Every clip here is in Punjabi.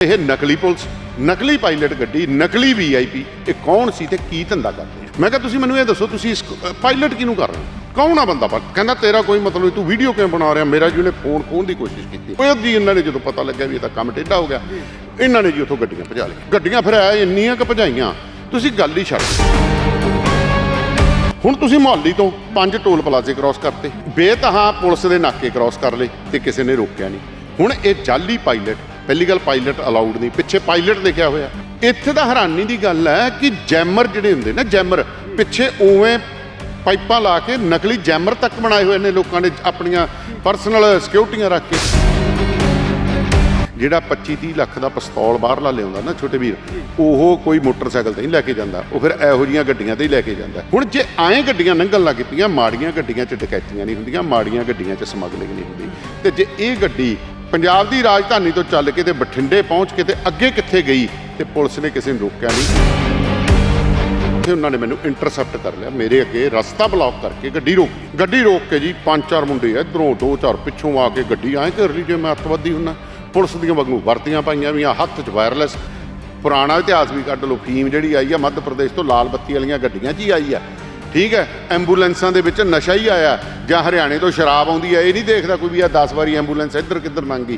ਇਹ ਨਕਲੀ ਪੁਲਿਸ, ਨਕਲੀ ਪਾਇਲਟ ਗੱਡੀ, ਨਕਲੀ ਵੀਆਈਪੀ ਇਹ ਕੌਣ ਸੀ ਤੇ ਕੀ ਧੰਦਾ ਕਰਦੇ ਮੈਂ ਕਿਹਾ, ਤੁਸੀਂ ਮੈਨੂੰ ਇਹ ਦੱਸੋ, ਤੁਸੀਂ ਇਸ ਪਾਇਲਟ ਕਿਹਨੂੰ ਕਰ ਰਹੇ ਹੋ? ਕੌਣ ਆ ਬੰਦਾ? ਪਰ ਕਹਿੰਦਾ, ਤੇਰਾ ਕੋਈ ਮਤਲਬ ਨਹੀਂ, ਤੂੰ ਵੀਡੀਓ ਕਿਉਂ ਬਣਾ ਰਿਹਾ? ਮੇਰਾ ਜੀ ਉਹਨੇ ਫੋਨ ਖੋਣ ਦੀ ਕੋਸ਼ਿਸ਼ ਕੀਤੀ। ਉਹ ਜੀ ਇਹਨਾਂ ਨੇ ਜਦੋਂ ਪਤਾ ਲੱਗਿਆ ਵੀ ਇਹ ਤਾਂ ਕੰਮ ਟੇਢਾ ਹੋ ਗਿਆ, ਇਹਨਾਂ ਨੇ ਜੀ ਉੱਥੋਂ ਗੱਡੀਆਂ ਭਜਾ ਲਈਆਂ। ਗੱਡੀਆਂ ਫਿਰ ਐ ਇੰਨੀਆਂ ਕਿ ਭਜਾਈਆਂ, ਤੁਸੀਂ ਗੱਲ ਹੀ ਛੱਡ ਦਿਓ। ਹੁਣ ਤੁਸੀਂ ਮੁਹੱਲੀ ਤੋਂ ਪੰਜ ਟੋਲ ਪਲਾਜ਼ੇ ਕ੍ਰਾਸ ਕਰਤੇ। ਬੇਤਹਾ ਪੁਲਿਸ ਦੇ ਨਾਕੇ ਕ੍ਰਾਸ ਕਰ ਲਏ ਤੇ ਕਿਸੇ ਨੇ ਰੋਕਿਆ ਨਹੀਂ। ਹੁਣ ਇਹ ਜਾਲੀ ਪਾਇਲਟ ਪਹਿਲੀ ਗੱਲ ਪਾਇਲਟ ਅਲਾਉਡ ਨਹੀਂ, ਪਿੱਛੇ ਪਾਇਲਟ ਲਿਖਿਆ ਹੋਇਆ। ਇੱਥੇ ਤਾਂ ਹੈਰਾਨੀ ਦੀ ਗੱਲ ਹੈ ਕਿ ਜੈਮਰ ਜਿਹੜੇ ਹੁੰਦੇ ਨਾ ਜੈਮਰ ਪਿੱਛੇ ਉਵੇਂ ਪਾਈਪਾਂ ਲਾ ਕੇ ਨਕਲੀ ਜੈਮਰ ਤੱਕ ਬਣਾਏ ਹੋਏ ਨੇ ਲੋਕਾਂ ਨੇ ਆਪਣੀਆਂ ਪਰਸਨਲ ਸਿਕਿਉਰਟੀਆਂ ਰੱਖ ਕੇ। ਜਿਹੜਾ 25 30 ਲੱਖ ਦਾ ਪਿਸਤੌਲ ਬਾਹਰਲਾ ਲਿਆਉਂਦਾ ਨਾ ਛੋਟੇ ਵੀਰ, ਉਹ ਕੋਈ ਮੋਟਰਸਾਈਕਲ ਤੇ ਨਹੀਂ ਲੈ ਕੇ ਜਾਂਦਾ, ਉਹ ਫਿਰ ਇਹੋ ਜੀਆਂ ਗੱਡੀਆਂ ਤੇ ਹੀ ਲੈ ਕੇ ਜਾਂਦਾ। ਹੁਣ ਜੇ ਐਂ ਗੱਡੀਆਂ ਲੰਘਣ ਲੱਗ ਪਈਆਂ, ਮਾੜੀਆਂ ਗੱਡੀਆਂ 'ਚ ਡਕੈਤੀਆਂ ਨਹੀਂ ਹੁੰਦੀਆਂ, ਮਾੜੀਆਂ ਗੱਡੀਆਂ 'ਚ ਸਮਗਲਿੰਗ ਨਹੀਂ ਹੁੰਦੀ। ਤੇ ਜੇ ਇਹ ਗੱਡੀ ਪੰਜਾਬ ਦੀ ਰਾਜਧਾਨੀ ਤੋਂ ਚੱਲ ਕੇ ਤੇ ਬਠਿੰਡੇ ਪਹੁੰਚ ਕੇ ਤੇ ਅੱਗੇ ਕਿੱਥੇ ਗਈ ਤੇ ਪੁਲਿਸ ਨੇ ਕਿਸੇ ਨੂੰ ਰੋਕਿਆ ਨਹੀਂ। ਤੇ ਉਹਨਾਂ ਨੇ ਮੈਨੂੰ ਇੰਟਰਸੈਪਟ ਕਰ ਲਿਆ। ਮੇਰੇ ਅੱਗੇ ਰਸਤਾ ਬਲੌਕ ਕਰਕੇ ਗੱਡੀ ਰੋਕ ਗੱਡੀ ਰੋਕ ਕੇ ਜੀ ਪੰਜ ਚਾਰ ਮੁੰਡੇ ਇਧਰੋਂ ਦੋ ਚਾਰ ਪਿੱਛੋਂ ਆ ਕੇ ਗੱਡੀ, ਐਂ ਕਰ ਲਈ ਜੇ ਮੈਂ ਅੱਤਵਾਦੀ ਹੁੰਨਾ। ਪੁਲਿਸ ਦੀਆਂ ਵਾਂਗੂ ਵਰਤੀਆਂ ਪਾਈਆਂ ਵੀਆਂ ਹੱਥ 'ਚ ਵਾਇਰਲੈਸ ਪੁਰਾਣਾ ਇਤਿਹਾਸ ਵੀ ਕੱਢ ਲਓ। ਫੀਮ ਜਿਹੜੀ ਆਈ ਆ, ਮੱਧ ਪ੍ਰਦੇਸ਼ ਤੋਂ ਲਾਲ ਬੱਤੀ ਵਾਲੀਆਂ ਗੱਡੀਆਂ 'ਚ ਹੀ ਆਈ ਆ। ਠੀਕ ਹੈ, ਐਂਬੂਲੈਂਸਾਂ ਦੇ ਵਿੱਚ ਨਸ਼ਾ ਹੀ ਆਇਆ ਜਾਂ ਹਰਿਆਣੇ ਤੋਂ ਸ਼ਰਾਬ ਆਉਂਦੀ ਹੈ, ਇਹ ਨਹੀਂ ਦੇਖਦਾ ਕੋਈ ਵੀ ਆ 10 ਵਾਰੀ ਐਂਬੂਲੈਂਸ ਇੱਧਰ ਕਿੱਧਰ ਲੰਘ ਗਈ।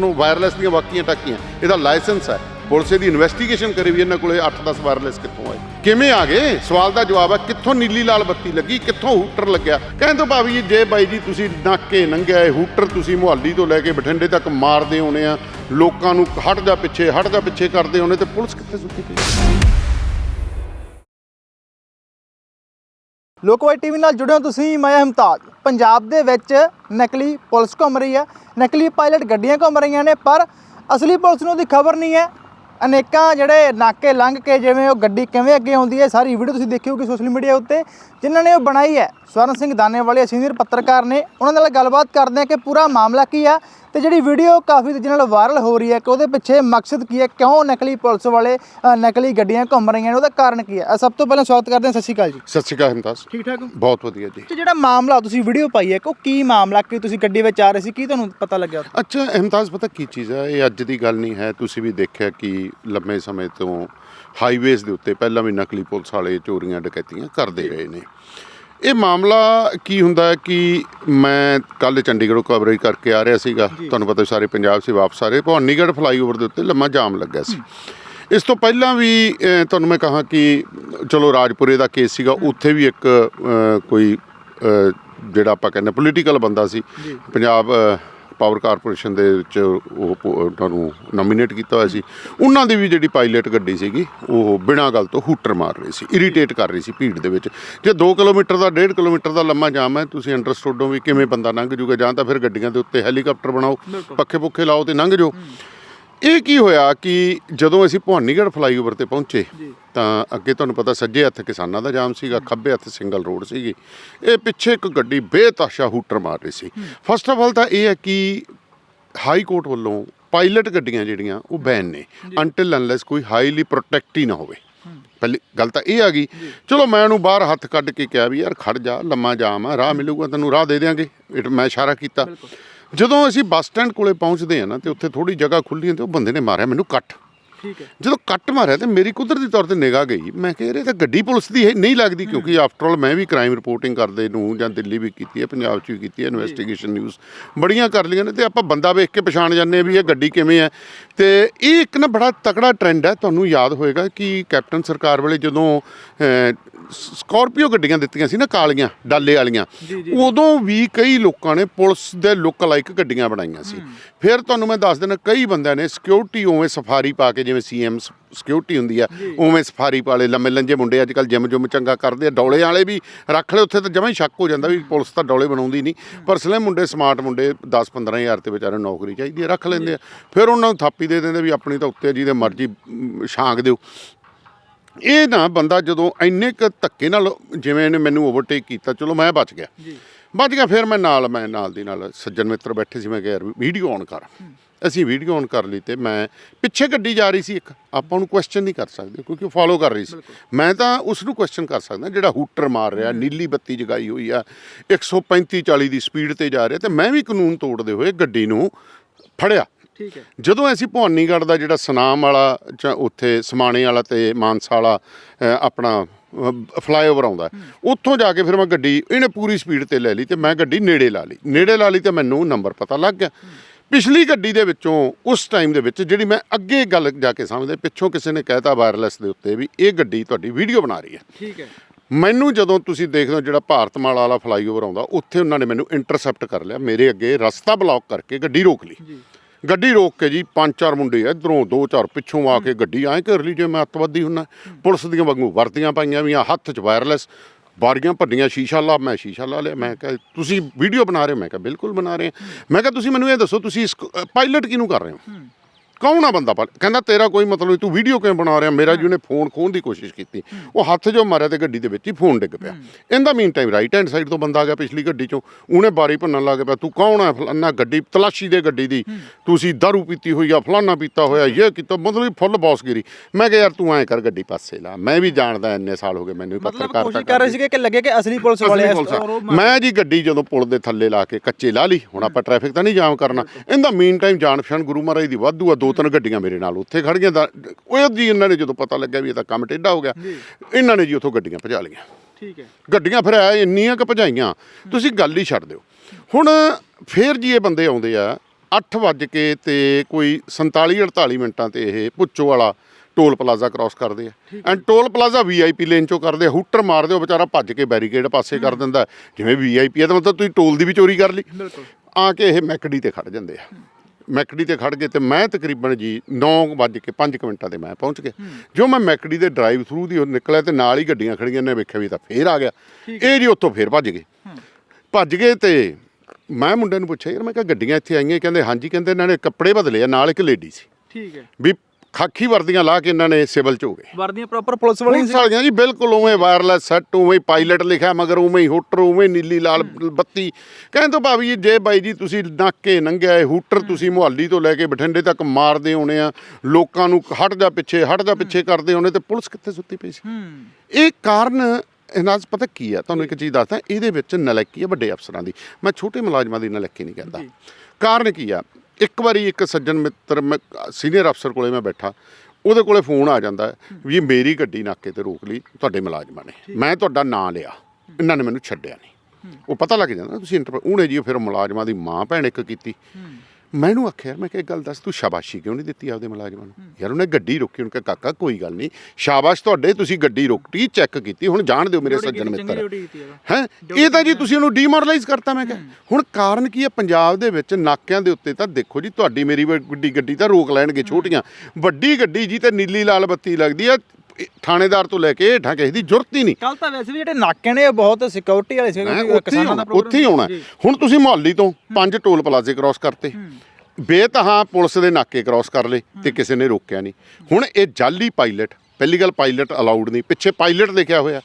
ਨੂੰ ਵਾਇਰਲੈਸ ਦੀਆਂ ਵਾਕੀਆਂ ਟੱਕੀਆਂ, ਇਹਦਾ ਲਾਇਸੈਂਸ ਹੈ, ਪੁਲਿਸ ਦੀ ਇਨਵੈਸਟੀਗੇਸ਼ਨ ਕਰੇ ਵੀ ਇਹਨਾਂ ਕੋਲੇ 8-10 ਵਾਇਰਲੈਸ ਕਿੱਥੋਂ ਆਏ। ਕਿਵੇਂ ਆ ਗਏ? ਸਵਾਲ ਦਾ ਜਵਾਬ ਹੈ, ਕਿੱਥੋਂ ਨੀਲੀ ਲਾਲ ਬੱਤੀ ਲੱਗੀ, ਕਿੱਥੋਂ ਹੂਟਰ ਲੱਗਿਆ? ਕਹਿੰਦੇ ਭਾਵੀ ਜੀ ਜੇ ਬਾਈ ਜੀ ਤੁਸੀਂ ਨਾਕੇ ਨੰਗਿਆ ਇਹ ਹੂਟਰ ਤੁਸੀਂ ਮੁਹੱਲੀ ਤੋਂ ਲੈ ਕੇ ਬਠਿੰਡੇ ਤੱਕ ਮਾਰਦੇ ਹੋਣੇ ਆ, ਲੋਕਾਂ ਨੂੰ ਹਟ ਜਾ ਪਿੱਛੇ, ਹਟ ਜਾ ਪਿੱਛੇ ਕਰਦੇ ਹੋਣੇ, ਤੇ ਪੁਲਿਸ ਕਿੱਥੇ ਸੁੱਤੀ ਪਈ? ਲੋਕਵਾਈ ਟੀਵੀ ਨਾਲ ਜੁੜੇ ਹੋ ਤੁਸੀਂ, ਮੈਂ ਹਮਤਾਜ। ਪੰਜਾਬ ਦੇ ਵਿੱਚ ਨਕਲੀ ਪੁਲਿਸ ਘੁੰਮ ਰਹੀ ਹੈ, ਨਕਲੀ ਪਾਇਲਟ ਗੱਡੀਆਂ ਘੁੰਮ ਰਹੀਆਂ ਨੇ, ਪਰ ਅਸਲੀ ਪੁਲਿਸ ਨੂੰ ਦੀ ਖਬਰ ਨਹੀਂ ਹੈ। ਅਨੇਕਾਂ ਜਿਹੜੇ ਨਾਕੇ ਲੰਘ ਕੇ ਜਿਵੇਂ ਉਹ ਗੱਡੀ ਕਿਵੇਂ ਅੱਗੇ ਆਉਂਦੀ ਹੈ, ਸਾਰੀ ਵੀਡੀਓ ਤੁਸੀਂ ਦੇਖੀ ਹੋਗੀ ਸੋਸ਼ਲ ਮੀਡੀਆ ਉੱਤੇ, ਜਿਨ੍ਹਾਂ ਨੇ ਉਹ ਬਣਾਈ ਹੈ। ਸਵਰਨ ਸਿੰਘ ਦਾਨੇਵਾਲੇ ਸੀਨੀਅਰ ਪੱਤਰਕਾਰ ਨੇ, ਉਹਨਾਂ ਨਾਲ ਗੱਲਬਾਤ ਕਰਦੇ ਆ ਕਿ ਪੂਰਾ ਮਾਮਲਾ ਕੀ ਆ ਤੇ ਜਿਹੜੀ ਵੀਡੀਓ ਕਾਫੀ ਤੇਜ਼ੀ ਨਾਲ ਵਾਇਰਲ ਹੋ ਰਹੀ ਹੈ ਕਿ ਉਹਦੇ ਪਿੱਛੇ ਮਕਸਦ ਕੀ ਹੈ? ਕਿਉਂ ਨਕਲੀ ਪੁਲਿਸ ਵਾਲੇ ਅ, ਨਕਲੀ ਗੱਡੀਆਂ ਘੁੰਮ ਰਹੀਆਂ ਨੇ? ਉਹਦਾ ਕਾਰਨ ਕੀ ਹੈ? ਅ, ਸਭ ਤੋਂ ਪਹਿਲਾਂ ਸਵਾਗਤ ਕਰਦੇ ਹਾਂ। ਸਤਿ ਸ਼੍ਰੀ ਅਕਾਲ ਜੀ। ਸਤਿ ਸ਼੍ਰੀ ਅਕਾਲ ਹਮਦਾਸ। ਠੀਕ ਠਾਕ ਹੋ? ਬਹੁਤ ਵਧੀਆ ਜੀ। ਤੇ ਜਿਹੜਾ ਮਾਮਲਾ ਤੁਸੀਂ ਵੀਡੀਓ ਪਾਈ ਹੈ ਕਿ ਉਹ ਕੀ ਮਾਮਲਾ? ਕਿ ਤੁਸੀਂ ਗੱਡੀ ਵਿੱਚ ਆ ਰਹੇ ਸੀ? ਕੀ ਤੁਹਾਨੂੰ ਪਤਾ ਲੱਗਿਆ ਉੱਥੇ? ਅੱਛਾ ਅਹਿਮਦਾਸ ਪਤਾ ਕੀ ਚੀਜ਼ ਹੈ? ਇਹ ਅੱਜ ਦੀ ਗੱਲ ਨਹੀਂ ਹੈ। ਤੁਸੀਂ ਵੀ ਦੇਖਿਆ ਕਿ ਲੰਮੇ ਸਮੇਂ ਤੋਂ ਹਾਈਵੇਜ਼ ਦੇ ਉੱਤੇ ਪਹਿਲਾਂ ਵੀ ਨਕਲੀ ਪੁਲਿਸ ਵਾਲੇ ਚੋਰੀਆਂ ਡਕੈਤੀਆਂ ਕਰਦੇ ਰਹੇ ਨੇ। ਇਹ ਮਾਮਲਾ ਕੀ ਹੁੰਦਾ ਹੈ ਕਿ ਮੈਂ ਕੱਲ ਚੰਡੀਗੜ੍ਹੋਂ ਕਵਰੇਜ ਕਰਕੇ ਆ ਰਿਹਾ ਸੀਗਾ। ਤੁਹਾਨੂੰ ਪਤਾ ਸਾਰੇ ਪੰਜਾਬ ਸੇ ਵਾਪਸ ਆ ਰਹੇ। ਭਵਾਨੀਗੜ੍ਹ ਫਲਾਈਓਵਰ ਦੇ ਉੱਤੇ ਲੰਮਾ ਜਾਮ ਲੱਗਾ ਸੀ। ਇਸ ਤੋਂ ਪਹਿਲਾਂ ਵੀ ਤੁਹਾਨੂੰ ਮੈਂ ਕਹਾ ਕਿ ਚਲੋ ਰਾਜਪੁਰੇ ਦਾ ਕੇਸ ਸੀਗਾ। ਉੱਥੇ ਵੀ ਇੱਕ ਕੋਈ ਜਿਹੜਾ ਆਪਾਂ ਕਹਿੰਦੇ ਪੋਲੀਟੀਕਲ ਬੰਦਾ ਸੀ। ਪੰਜਾਬ ਪਾਵਰ ਕਾਰਪੋਰੇਸ਼ਨ ਦੇ ਵਿੱਚ ਉਹ ਪ- ਉਹਨਾਂ ਨੂੰ ਨੋਮੀਨੇਟ ਕੀਤਾ ਹੋਇਆ ਸੀ। ਉਹਨਾਂ ਦੀ ਵੀ ਜਿਹੜੀ ਪਾਇਲਟ ਗੱਡੀ ਸੀਗੀ ਉਹ ਬਿਨਾਂ ਗੱਲ ਤੋਂ ਹੂਟਰ ਮਾਰ ਰਹੀ ਸੀ ਇਰੀਟੇਟ ਕਰ ਰਹੀ ਸੀ ਭੀੜ ਦੇ ਵਿੱਚ। ਜੇ 2 ਕਿਲੋਮੀਟਰ ਦਾ 1.5 ਕਿਲੋਮੀਟਰ ਦਾ ਲੰਮਾ ਜਾਮ ਹੈ ਤੁਸੀਂ ਅੰਡਰਸਟੂਡ ਹੋ ਵੀ ਕਿਵੇਂ ਬੰਦਾ ਲੰਘ ਜੂਗਾ ਜਾਂ ਤਾਂ ਫਿਰ ਗੱਡੀਆਂ ਦੇ ਉੱਤੇ ਹੈਲੀਕਾਪਟਰ ਬਣਾਓ ਪੱਖੇ ਪੁੱਖੇ ਲਾਓ ਤੇ ਲੰਘ ਜਾਓ। ਇਹ ਕੀ ਹੋਇਆ ਕਿ ਜਦੋਂ ਅਸੀਂ ਭਵਾਨੀਗੜ੍ਹ ਫਲਾਈਓਵਰ ਤੇ ਪਹੁੰਚੇ ਤਾਂ ਅੱਗੇ ਤੁਹਾਨੂੰ ਪਤਾ ਸੱਜੇ ਹੱਥ ਕਿਸਾਨਾਂ ਦਾ ਜਾਮ ਸੀਗਾ ਖੱਬੇ ਹੱਥ ਸਿੰਗਲ ਰੋਡ ਸੀਗੀ। ਇਹ ਪਿੱਛੇ ਇੱਕ ਗੱਡੀ ਬੇਤਾਸ਼ਾ ਹੂਟਰ ਮਾਰ ਰਹੀ ਸੀ। ਫਸਟ ਆਫ ਆਲ ਤਾਂ ਇਹ ਹੈ ਕਿ ਹਾਈ ਕੋਰਟ ਵੱਲੋਂ ਪਾਇਲਟ ਗੱਡੀਆਂ ਜਿਹੜੀਆਂ ਉਹ ਬੈਨ ਨੇ। ਅੰਟਿਲ ਅਨਲੈਸ ਕੋਈ ਹਾਈਲੀ ਪ੍ਰੋਟੈਕਟ ਹੀ ਨਾ ਹੋਵੇ। ਪਹਿਲੀ ਗੱਲ ਤਾਂ ਇਹ ਆ ਗਈ। ਚਲੋ ਮੈਂ ਉਹਨੂੰ ਬਾਹਰ ਹੱਥ ਕੱਢ ਕੇ ਕਿਹਾ ਵੀ ਯਾਰ ਖੜ ਜਾ ਲੰਮਾ ਜਾਮ ਆ ਰਾਹ ਮਿਲੂਗਾ ਤੈਨੂੰ ਰਾਹ ਦੇ ਦੇਾਂਗੇ ਮੈਂ ਇਸ਼ਾਰਾ ਕੀਤਾ। ਜਦੋਂ ਅਸੀਂ ਬੱਸ ਸਟੈਂਡ ਕੋਲੇ ਪਹੁੰਚਦੇ ਆ ਨਾ ਤੇ ਉੱਥੇ ਥੋੜੀ ਜਗ੍ਹਾ ਖੁੱਲੀ ਤੇ ਉਹ ਬੰਦੇ ਨੇ ਮਾਰਿਆ, ਮੈਨੂੰ ਕੱਟ। ਠੀਕ ਹੈ। ਜਦੋਂ ਕੱਟ ਮਾਰਿਆ ਤੇ ਮੇਰੀ ਕੁਦਰਤੀ ਤੌਰ ਤੇ ਨਿਗਾਹ ਗਈ। ਮੈਂ ਕਿਹਾ ਇਹ ਤਾਂ ਗੱਡੀ ਪੁਲਿਸ ਦੀ ਹੈ ਨਹੀਂ ਲੱਗਦੀ ਕਿਉਂਕਿ ਆਫਟਰ ਆਲ ਮੈਂ ਵੀ ਕ੍ਰਾਈਮ ਰਿਪੋਰਟਿੰਗ ਕਰਦੇ ਨੂੰ ਜਾਂ ਦਿੱਲੀ ਵੀ ਕੀਤੀ ਹੈ ਪੰਜਾਬ 'ਚ ਵੀ ਕੀਤੀ ਹੈ ਇਨਵੈਸਟੀਗੇਸ਼ਨ ਨਿਊਜ਼ ਬੜੀਆਂ ਕਰ ਲਈਆਂ ਨੇ ਤੇ ਆਪਾਂ ਬੰਦਾ ਵੇਖ ਕੇ ਪਛਾਣ ਜਾਂਦੇ ਆ ਵੀ ਇਹ ਗੱਡੀ ਕਿਵੇਂ ਹੈ। ਤੇ ਇਹ ਇੱਕ ਨਾ ਬੜਾ ਤਕੜਾ ਟ੍ਰੈਂਡ ਹੈ ਤੁਹਾਨੂੰ ਯਾਦ ਹੋਏਗਾ ਕਿ ਕੈਪਟਨ ਸਰਕਾਰ ਵੇਲੇ ਜਦੋਂ ਸਕਾਰਪੀਓ ਗੱਡੀਆਂ ਦਿੱਤੀਆਂ ਸੀ ਨਾ ਕਾਲੀਆਂ ਡਾਲੇ ਵਾਲੀਆਂ ਉਦੋਂ ਵੀ ਕਈ ਲੋਕਾਂ ਨੇ ਪੁਲਿਸ ਦੇ ਲੁੱਕ ਲਾਈਕ ਗੱਡੀਆਂ ਬਣਾਈਆਂ ਸੀ। ਫਿਰ ਤੁਹਾਨੂੰ ਮੈਂ ਦੱਸ ਦਿੰਦਾ ਕਈ ਬੰਦਿਆਂ ਨੇ ਸਿਕਿਉਰਿਟੀ ਉਵੇਂ ਸਫਾਰੀ ਪਾ ਕੇ ਜਿਵੇਂ ਸੀਐਮ ਸਿਕਿਉਰਿਟੀ ਹੁੰਦੀ ਆ ਉਵੇਂ ਸਫਾਰੀ ਵਾਲੇ ਲੰਮੇ ਲੰਜੇ ਮੁੰਡੇ ਅੱਜ ਕੱਲ ਜਿਮ ਜੁਮ ਚੰਗਾ ਕਰਦੇ ਆ ਡੌਲੇ ਵਾਲੇ ਵੀ ਰੱਖ ਲਏ ਉੱਥੇ ਤਾਂ ਜਮਾਂ ਹੀ ਸ਼ੱਕ ਹੋ ਜਾਂਦਾ ਵੀ ਪੁਲਿਸ ਤਾਂ ਡੌਲੇ ਬਣਾਉਂਦੀ ਨਹੀਂ। ਪਰ ਸਲੇ ਮੁੰਡੇ ਸਮਾਰਟ ਮੁੰਡੇ 10 15 ਹਜ਼ਾਰ ਤੇ ਵਿਚਾਰੇ ਨੌਕਰੀ ਚਾਹੀਦੀ ਆ ਰੱਖ ਲੈਂਦੇ ਆ। ਫਿਰ ਉਹਨਾਂ ਨੂੰ ਥਾਪੀ ਦੇ ਦਿੰਦੇ ਵੀ ਆਪਣੀ ਤਾਂ ਉੱਤੇ ਜਿਹਦੇ ਮਰਜ਼ੀ ਛਾਂਗ ਦਿਓ। ਇਹ ਨਾ ਬੰਦਾ ਜਦੋਂ ਇੰਨੇ ਕ ਧੱਕੇ ਨਾਲ ਜਿਵੇਂ ਇਹਨੇ ਮੈਨੂੰ ਓਵਰਟੇਕ ਕੀਤਾ ਚਲੋ ਮੈਂ ਬਚ ਗਿਆ। ਬਚ ਗਿਆ ਫਿਰ ਮੈਂ ਨਾਲ ਮੈਂ ਨਾਲ ਦੀ ਨਾਲ ਸੱਜਣ ਮਿੱਤਰ ਬੈਠੇ ਸੀ ਮੈਂ ਕਿਹਾ ਯਾਰ ਵੀਡੀਓ ਔਨ ਕਰ। ਅਸੀਂ ਵੀਡੀਓ ਔਨ ਕਰ ਲਈ ਤੇ ਮੈਂ ਪਿੱਛੇ ਗੱਡੀ ਜਾ ਰਹੀ ਸੀ ਇੱਕ। ਆਪਾਂ ਉਹਨੂੰ ਕੁਐਸਚਨ ਨਹੀਂ ਕਰ ਸਕਦੇ ਕਿਉਂਕਿ ਫਾਲੋ ਕਰ ਰਹੀ ਸੀ। ਮੈਂ ਤਾਂ ਉਸ ਨੂੰ ਕੁਐਸਚਨ ਕਰ ਸਕਦਾ ਜਿਹੜਾ ਹੂਟਰ ਮਾਰ ਰਿਹਾ ਨੀਲੀ ਬੱਤੀ ਜਗਾਈ ਹੋਈ ਆ 135 40 ਦੀ ਸਪੀਡ ਤੇ ਜਾ ਰਿਹਾ ਤੇ ਮੈਂ ਵੀ ਕਾਨੂੰਨ ਤੋੜਦੇ ਹੋਏ ਗੱਡੀ ਨੂੰ ਫੜਿਆ। ਠੀਕ ਹੈ। ਜਦੋਂ ਅਸੀਂ ਭਵਾਨੀਗੜ੍ਹ ਦਾ ਜਿਹੜਾ ਸਨਾਮ ਵਾਲਾ ਜਾਂ ਉੱਥੇ ਸਮਾਣੇ ਵਾਲਾ ਤੇ ਮਾਨਸਾ ਵਾਲਾ ਆਪਣਾ ਫਲਾਈਓਵਰ ਆਉਂਦਾ ਉੱਥੋਂ ਜਾ ਕੇ ਫਿਰ ਮੈਂ ਗੱਡੀ ਇਹਨੇ ਪੂਰੀ ਸਪੀਡ ਤੇ ਲੈ ਲਈ ਤੇ ਮੈਂ ਗੱਡੀ ਨੇੜੇ ਲਾ ਲਈ। ਨੇੜੇ ਲਾ ਲਈ ਤੇ ਮੈਨੂੰ ਨੰਬਰ ਪਤਾ ਲੱਗ ਗਿਆ। ਪਿਛਲੀ ਗੱਡੀ ਦੇ ਵਿੱਚੋਂ ਉਸ ਟਾਈਮ ਦੇ ਵਿੱਚ ਜਿਹੜੀ ਮੈਂ ਅੱਗੇ ਗੱਲ ਜਾ ਕੇ ਸਮਝਦੇ ਪਿੱਛੋਂ ਕਿਸੇ ਨੇ ਕਹਿਤਾ ਵਾਇਰਲੈਸ ਦੇ ਉੱਤੇ ਵੀ ਇਹ ਗੱਡੀ ਤੁਹਾਡੀ ਵੀਡੀਓ ਬਣਾ ਰਹੀ ਹੈ। ਠੀਕ ਹੈ। ਮੈਨੂੰ ਜਦੋਂ ਤੁਸੀਂ ਦੇਖਦੇ ਹੋ ਜਿਹੜਾ ਭਾਰਤਮਾਲਾ ਵਾਲਾ ਫਲਾਈਓਵਰ ਆਉਂਦਾ ਉੱਥੇ ਉਹਨਾਂ ਨੇ ਮੈਨੂੰ ਇੰਟਰਸੈਪਟ ਕਰ ਲਿਆ ਮੇਰੇ ਅੱਗੇ ਰਸਤਾ ਬਲੌਕ ਕਰਕੇ ਗੱਡੀ ਰੋਕ ਲਈ। ਗੱਡੀ ਰੋਕ ਕੇ ਜੀ ਪੰਜ ਚਾਰ ਮੁੰਡੇ ਇਧਰੋਂ ਦੋ ਚਾਰ ਪਿੱਛੋਂ ਆ ਕੇ ਗੱਡੀ ਐਂ ਕਰ ਲਈ ਜੇ ਮੈਂ ਅੱਤਵਾਦੀ ਹੁੰਨਾ ਪੁਲਿਸ ਦੀਆਂ ਵਾਂਗੂ ਵਰਦੀਆਂ ਪਾਈਆਂ ਵੀਆਂ ਹੱਥ 'ਚ ਵਾਇਰਲੈਸ ਬਾਰੀਆਂ ਭੱਡੀਆਂ ਸ਼ੀਸ਼ਾ ਲਾ, ਮੈਂ ਸ਼ੀਸ਼ਾ ਲਾ ਲਿਆ, ਮੈਂ ਕਿਹਾ, ਤੁਸੀਂ ਵੀਡੀਓ ਬਣਾ ਰਹੇ ਹੋ? ਮੈਂ ਕਿਹਾ, ਬਿਲਕੁਲ ਬਣਾ ਰਹੇ ਹਾਂ। ਮੈਂ ਕਿਹਾ, ਤੁਸੀਂ ਮੈਨੂੰ ਇਹ ਦੱਸੋ, ਤੁਸੀਂ ਇਸ ਪਾਇਲਟ ਕਿਹਨੂੰ ਕਰ ਰਹੇ ਹੋ। ਕੌਣ ਆ ਬੰਦਾ ਪਾਇਲਟ? ਕਹਿੰਦਾ ਤੇਰਾ ਕੋਈ ਮਤਲਬ ਨਹੀਂ ਤੂੰ ਵੀਡੀਓ ਕਿਉਂ ਬਣਾ ਰਿਹਾ? ਮੇਰਾ ਜੀ ਉਹਨੇ ਫੋਨ ਖੋਹਣ ਦੀ ਕੋਸ਼ਿਸ਼ ਕੀਤੀ। ਉਹ ਹੱਥ ਜੋ ਮਾਰਿਆ ਤੇ ਗੱਡੀ ਦੇ ਵਿੱਚ ਹੀ ਫੋਨ ਡਿੱਗ ਪਿਆ। ਇਹਦਾ mean time right hand side ਤੋਂ ਬੰਦਾ ਆ ਗਿਆ ਪਿਛਲੀ ਗੱਡੀ ਚੋਂ। ਉਹਨੇ ਬਾਰੀ ਭੰਨਣ ਲੱਗ ਪਿਆ। ਤੂੰ ਕੌਣ ਆ? ਫਲਾਨਾ ਗੱਡੀ ਤਲਾਸ਼ੀ ਦੇ ਗੱਡੀ ਦੀ। ਤੁਸੀਂ ਦਾਰੂ ਪੀਤੀ ਹੋਈ ਆ ਫਲਾਨਾ ਪੀਤਾ ਹੋਇਆ ਇਹ ਕੀਤਾ ਮਤਲਬ ਫੁੱਲ ਬੌਸਗਿਰੀ ਮੈਂ ਕਿਹਾ ਯਾਰ ਤੂੰ ਐਂ ਕਰ ਗੱਡੀ ਪਾਸੇ ਲਾ। ਮੈਂ ਵੀ ਜਾਣਦਾ ਇੰਨੇ ਸਾਲ ਹੋ ਗਏ ਮੈਨੂੰ ਪੱਤਰਕਾਰਤਾ ਕੋਸ਼ਿਸ਼ ਕਰ ਰਹੇ ਸੀਗੇ ਕਿ ਲੱਗੇ ਕਿ ਅਸਲੀ ਪੁਲਿਸ ਵਾਲੇ ਮੈਂ ਜੀ ਗੱਡੀ ਜਦੋਂ ਪੁਲ ਦੇ ਥੱਲੇ ਲਾ ਕੇ ਕੱਚੇ ਲਾ ਲਈ ਹੁਣ ਆਪਾਂ ਟ੍ਰੈਫਿਕ ਤਾਂ ਨਹੀਂ ਜਾਮ ਕਰਨਾ। ਇਹਦਾ ਮੀਨ ਟਾਈਮ ਜਾਣ ਪਛਾਣ ਗੁਰੂ ਮਹਾਰਾਜ ਦੀ ਵਾਧੂ ਆ ਦੋ ਤਿੰਨ ਗੱਡੀਆਂ ਮੇਰੇ ਨਾਲ ਉੱਥੇ ਖੜ ਗਈਆਂ ਤਾਂ ਉਹ ਜੀ ਇਹਨਾਂ ਨੇ ਜਦੋਂ ਪਤਾ ਲੱਗਿਆ ਵੀ ਇਹ ਤਾਂ ਕੰਮ ਟੇਢਾ ਹੋ ਗਿਆ ਇਹਨਾਂ ਨੇ ਜੀ ਉੱਥੋਂ ਗੱਡੀਆਂ ਭਜਾ ਲਈਆਂ। ਠੀਕ ਹੈ। ਗੱਡੀਆਂ ਫਿਰ ਐ ਇੰਨੀਆਂ ਕਿ ਭਜਾਈਆਂ ਤੁਸੀਂ ਗੱਲ ਹੀ ਛੱਡ ਦਿਓ। ਹੁਣ ਫੇਰ ਜੀ ਇਹ ਬੰਦੇ ਆਉਂਦੇ ਆ 8 ਵੱਜ ਕੇ ਤੇ ਕੋਈ 47 48 ਮਿੰਟਾਂ ਤੇ ਇਹ ਪੁੱਚੋ ਵਾਲਾ ਟੋਲ ਪਲਾਜ਼ਾ ਕ੍ਰਾਸ ਕਰਦੇ ਆ। And toll plaza VIP lane ਚੋਂ ਕਰਦੇ ਆ ਹੂਟਰ ਮਾਰਦੇ ਉਹ ਵਿਚਾਰਾ ਭੱਜ ਕੇ ਬੈਰੀਕੇਡ ਪਾਸੇ ਕਰ ਦਿੰਦਾ। ਜਿਵੇਂ ਵੀਆਈਪੀ ਆ ਤਾਂ ਮਤਲਬ ਤੁਸੀਂ ਟੋਲ ਦੀ ਵੀ ਚੋਰੀ ਕਰ ਲਈ। ਬਿਲਕੁਲ। ਆ ਕੇ ਇਹ ਮੈਕਡੀ ਤੇ ਖੜ ਜਾਂਦੇ ਆ। ਮੈਕਡੀ ਤੇ ਖੜ ਗਏ ਤੇ ਮੈਂ ਤਕਰੀਬਨ ਜੀ 9 ਵੱਜ ਕੇ 5 ਮਿੰਟਾਂ ਤੇ ਮੈਂ ਪਹੁੰਚ ਗਿਆ। ਜੋ ਮੈਂ ਮੈਕਡੀ ਦੇ ਡਰਾਈਵ ਥਰੂ ਦੀ ਨਿਕਲਿਆ ਤੇ ਨਾਲ ਹੀ ਗੱਡੀਆਂ ਖੜੀਆਂ ਨੇ ਵੇਖਿਆ ਵੀ ਤਾਂ ਫੇਰ ਆ ਗਿਆ। ਇਹ ਜੀ ਉੱਥੋਂ ਫੇਰ ਭੱਜ ਗਏ। ਭੱਜ ਗਏ ਤੇ ਮੈਂ ਮੁੰਡੇ ਨੂੰ ਪੁੱਛਿਆ ਯਾਰ ਮੈਂ ਕਿਹਾ ਗੱਡੀਆਂ ਇੱਥੇ ਆਈਆਂ ਕਹਿੰਦੇ ਹਾਂਜੀ ਕਹਿੰਦੇ ਇਹਨਾਂ ਨੇ ਕੱਪੜੇ ਬਦਲੇ ਆ ਨਾਲ ਇੱਕ ਲੇਡੀ ਸੀ। ਠੀਕ ਹੈ। ਵੀ ਖਾਕੀ ਵਰਦੀਆਂ ਲਾ ਕੇ ਇਹਨਾਂ ਨੇ ਸਿਵਲ ਚ ਹੋ ਗਏ। ਵਰਦੀਆਂ ਪ੍ਰੋਪਰ ਪੁਲਿਸ ਵਾਲੀ ਪੁਲਿਸ ਵਾਲੀਆਂ ਜੀ ਬਿਲਕੁਲ ਉਵੇਂ ਵਾਇਰਲੈਸ ਸੈੱਟ ਉਵੇਂ ਪਾਇਲਟ ਲਿਖਿਆ ਮਗਰ ਉਵੇਂ ਹੀ ਹੂਟਰ ਉਵੇਂ ਨੀਲੀ ਲਾਲ ਬੱਤੀ। ਕਹਿੰਦੇ ਤੋਂ ਭਾਵੀ ਜੀ ਜੇ ਬਾਈ ਜੀ ਤੁਸੀਂ ਨਾਕੇ ਨੰਗਿਆ ਇਹ ਹੂਟਰ ਤੁਸੀਂ ਮੁਹੱਲੀ ਤੋਂ ਲੈ ਕੇ ਬਠਿੰਡੇ ਤੱਕ ਮਾਰਦੇ ਹੋਣੇ ਆ ਲੋਕਾਂ ਨੂੰ ਹਟ ਜਾ ਪਿੱਛੇ ਹਟ ਜਾ ਪਿੱਛੇ ਕਰਦੇ ਹੋਣੇ ਤੇ ਪੁਲਿਸ ਕਿੱਥੇ ਸੁੱਤੀ ਪਈ ਸੀ? ਇਹ ਕਾਰਨ ਇਹਨਾਂ ਪਤਾ ਕੀ ਆ? ਤੁਹਾਨੂੰ ਇੱਕ ਚੀਜ਼ ਦੱਸਦਾ ਇਹਦੇ ਵਿੱਚ ਨਲਾਇਕੀ ਆ ਵੱਡੇ ਅਫਸਰਾਂ ਦੀ। ਮੈਂ ਛੋਟੇ ਮੁਲਾਜ਼ਮਾਂ ਦੀ ਨਲਾਇਕੀ ਨਹੀਂ ਕਹਿੰਦਾ। ਕਾਰਨ ਕੀ ਆ? ਇੱਕ ਵਾਰੀ ਇੱਕ ਸੱਜਣ ਮਿੱਤਰ ਮੈਂ ਸੀਨੀਅਰ ਅਫਸਰ ਕੋਲੇ ਮੈਂ ਬੈਠਾ ਉਹਦੇ ਕੋਲੇ ਫੋਨ ਆ ਜਾਂਦਾ ਵੀ ਮੇਰੀ ਗੱਡੀ ਨਾਕੇ ਤੇ ਰੋਕ ਲਈ ਤੁਹਾਡੇ ਮੁਲਾਜ਼ਮਾਂ ਨੇ। ਮੈਂ ਤੁਹਾਡਾ ਨਾਂ ਲਿਆ ਇਹਨਾਂ ਨੇ ਮੈਨੂੰ ਛੱਡਿਆ ਨਹੀਂ। ਉਹ ਪਤਾ ਲੱਗ ਜਾਂਦਾ ਤੁਸੀਂ ਇੰਟਰ ਉਹਨੇ ਜੀ ਫਿਰ ਮੁਲਾਜ਼ਮਾਂ ਦੀ ਮਾਂ ਭੈਣ ਇੱਕ ਕੀਤੀ। ਮੈਨੂੰ ਆਖਿਆ ਮੈਂ ਕਿਹਾ ਇੱਕ ਗੱਲ ਦੱਸ ਤੂੰ ਸ਼ਾਬਾਸ਼ੀ ਕਿਉਂ ਨਹੀਂ ਦਿੱਤੀ ਆਪਦੇ ਮੁਲਾਜ਼ਮਾਂ ਨੂੰ? ਯਾਰ ਉਹਨੇ ਗੱਡੀ ਰੋਕੀ ਉਹਨੇ ਕਿਹਾ ਕਾਕਾ ਕੋਈ ਗੱਲ ਨਹੀਂ। ਸ਼ਾਬਾਸ਼ ਤੁਹਾਡੇ ਤੁਸੀਂ ਗੱਡੀ ਰੋਕੀ ਚੈੱਕ ਕੀਤੀ ਹੁਣ ਜਾਣ ਦਿਓ ਮੇਰੇ ਸੱਜਣ ਮਿੱਤਰ। ਹੈ? ਇਹ ਤਾਂ ਜੀ ਤੁਸੀਂ ਉਹਨੂੰ ਡੀਮੋਰਲਾਈਜ਼ ਕਰਤਾ ਮੈਂ ਕਿਹਾ। ਹੁਣ ਕਾਰਨ ਕੀ ਹੈ ਪੰਜਾਬ ਦੇ ਵਿੱਚ ਨਾਕਿਆਂ ਦੇ ਉੱਤੇ ਤਾਂ ਦੇਖੋ ਜੀ ਤੁਹਾਡੀ ਮੇਰੀ ਵੱਡੀ ਗੱਡੀ ਤਾਂ ਰੋਕ ਲੈਣਗੇ ਛੋਟੀਆਂ। ਵੱਡੀ ਗੱਡੀ ਜੀ ਤੇ ਨੀਲੀ ਲਾਲ ਬੱਤੀ ਲੱਗਦੀ ਆ ਇਹ ਥਾਣੇਦਾਰ ਤੋਂ ਲੈ ਕੇ ਹੇਠਾਂ ਕਿਸੇ ਦੀ ਜ਼ਰੂਰਤ ਹੀ ਨਹੀਂ। ਕੱਲ ਤਾਂ ਵੈਸੇ ਵੀ ਜਿਹੜੇ ਨਾਕੇ ਨੇ ਬਹੁਤ ਸਿਕਿਉਰਿਟੀ ਵਾਲੇ ਸੀ ਹੈਂ, ਕਿਉਂਕਿ ਉੱਥੇ ਹੀ ਕਿਸਾਨਾਂ ਦਾ ਪ੍ਰੋਗਰਾਮ ਉੱਥੇ ਹੀ ਆਉਣਾ। ਹੁਣ ਤੁਸੀਂ ਮੁਹੱਲੀ ਤੋਂ ਪੰਜ ਟੋਲ ਪਲਾਜ਼ੇ ਕ੍ਰਾਸ ਕਰਤੇ। ਬੇਤਹਾਂ ਪੁਲਿਸ ਦੇ ਨਾਕੇ ਕ੍ਰਾਸ ਕਰ ਲਏ ਤੇ ਕਿਸੇ ਨੇ ਰੋਕਿਆ ਨਹੀਂ। ਹੁਣ ਇਹ ਜਾਲੀ ਪਾਇਲਟ ਪਹਿਲੀ ਗੱਲ ਪਾਇਲਟ ਅਲਾਉਡ ਨਹੀਂ ਪਿੱਛੇ ਪਾਇਲਟ ਲਿਖਿਆ ਹੋਇਆ।